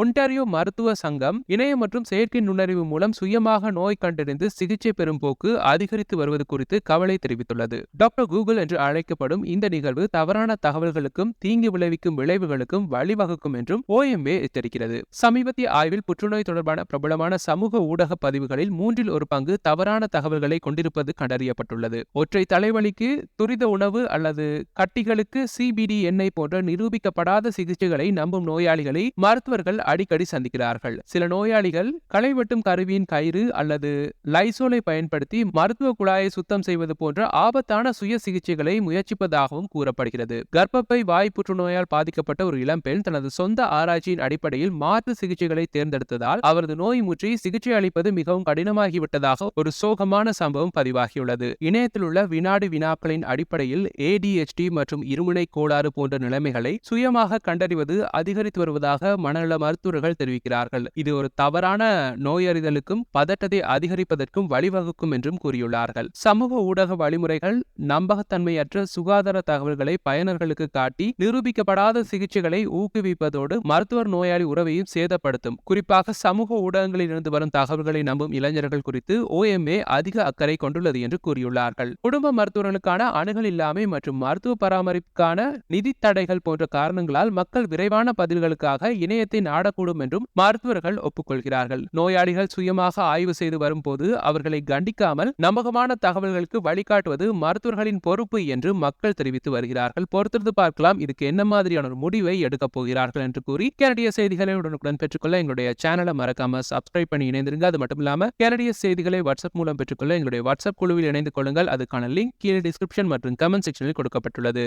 Ontario மருத்துவ சங்கம் இணையம் மற்றும் செயற்கை நுண்ணறிவு மூலம் சுயமாக நோய் கண்டறிந்து சிகிச்சை பெறும் போக்கு அதிகரித்து வருவது குறித்து கவலை தெரிவித்துள்ளது. டாக்டர் கூகுள் என்று அழைக்கப்படும் இந்த நிகழ்வு தவறான தகவல்களுக்கும் தீங்கு விளைவிக்கும் விளைவுகளுக்கும் வழிவகுக்கும் என்றும் ஓஎம்ஏ எச்சரிக்கிறது. சமீபத்திய ஆய்வில் புற்றுநோய் தொடர்பான பிரபலமான சமூக ஊடக பதிவுகளில் மூன்றில் ஒரு பங்கு தவறான தகவல்களை கொண்டிருப்பது கண்டறியப்பட்டுள்ளது. ஒற்றை தலைவலிக்கு துரித உணவு அல்லது கட்டிகளுக்கு சிபிடி எண்ணெய் போன்ற நிரூபிக்கப்படாத சிகிச்சைகளை நம்பும் நோயாளிகளை மருத்துவர்கள் அடிக்கடி சந்திக்கிறார்கள். சில நோயாளிகள் களை வெட்டும் கருவியின் கயிறு அல்லது லைசோலை பயன்படுத்தி மருத்துவ குழாயை சுத்தம் செய்வது போன்ற ஆபத்தான சுய சிகிச்சைகளை முயற்சிப்பதாகவும் கூறப்படுகிறது. கர்ப்பப்பை வாய் புற்றுநோயால் பாதிக்கப்பட்ட ஒரு இளம்பெண் தனது சொந்த ஆராய்ச்சியின் அடிப்படையில் மாற்று சிகிச்சைகளை தேர்ந்தெடுத்ததால் அவரது நோய் முற்றி சிகிச்சை அளிப்பது மிகவும் கடினமாகிவிட்டதாக ஒரு சோகமான சம்பவம் பதிவாகியுள்ளது. இணையத்தில் உள்ள வினாடி வினாக்களின் அடிப்படையில் ஏடிஎச்டி மற்றும் இருமுனை கோளாறு போன்ற நிலைமைகளை சுயமாக கண்டறிவது அதிகரித்து வருவதாக மனநல மருத்துவர்கள் தெரிவிக்கிறார்கள். இது ஒரு தவறான நோயறிதலுக்கும் பதட்டத்தை அதிகரிப்பதற்கும் வழிவகுக்கும் என்றும் கூறியுள்ளார்கள். சமூக ஊடக வழிமுறைகள் நம்பகத்தன்மையற்ற சுகாதார தகவல்களை பயனர்களுக்கு காட்டி நிரூபிக்கப்படாத சிகிச்சைகளை ஊக்குவிப்பதோடு மருத்துவர் நோயாளி உறவையும் சேதப்படுத்தும். குறிப்பாக சமூக ஊடகங்களில் இருந்து வரும் தகவல்களை நம்பும் இளைஞர்கள் குறித்து ஓஎம்ஏ அதிக அக்கறை கொண்டுள்ளது என்று கூறியுள்ளார்கள். குடும்ப மருத்துவர்களுக்கான அணுகல் இல்லாமை மற்றும் மருத்துவ பராமரிப்புக்கான நிதி தடைகள் போன்ற காரணங்களால் மக்கள் விரைவான பதில்களுக்காக இணையத்தை நாட நாடக்கூடும் என்றும் மருத்துவர்கள் ஒப்புக்கொள்கிறார்கள். நோயாளிகள் சுயமாக ஆய்வு செய்து வரும்போது அவர்களை கண்டிக்காமல் நம்பகமான தகவல்களுக்கு வழிகாட்டுவது மருத்துவர்களின் பொறுப்பு என்று மக்கள் தெரிவித்து வருகிறார்கள். பொறுத்திருந்து பார்க்கலாம் இதுக்கு என்ன மாதிரியான ஒரு முடிவை எடுக்கப் போகிறார்கள் என்று கூறி கனடிய செய்திகளை உடனுக்குடன் பெற்றுக்கொள்ள எங்களுடைய சேனலை மறக்காம சப்ஸ்கிரைப் பண்ணி இணைந்திருங்க. அது மட்டும் இல்லாம கனடிய செய்திகளை வாட்ஸ்அப் மூலம் பெற்றுக்கொள்ள எங்களுடைய வாட்ஸ்அப் குழுவில் இணைந்து கொள்ளுங்கள். அதுக்கான லிங்க் கீழே டிஸ்கிரிப்ஷன் மற்றும் கமெண்ட் செக்ஷனில் கொடுக்கப்பட்டுள்ளது.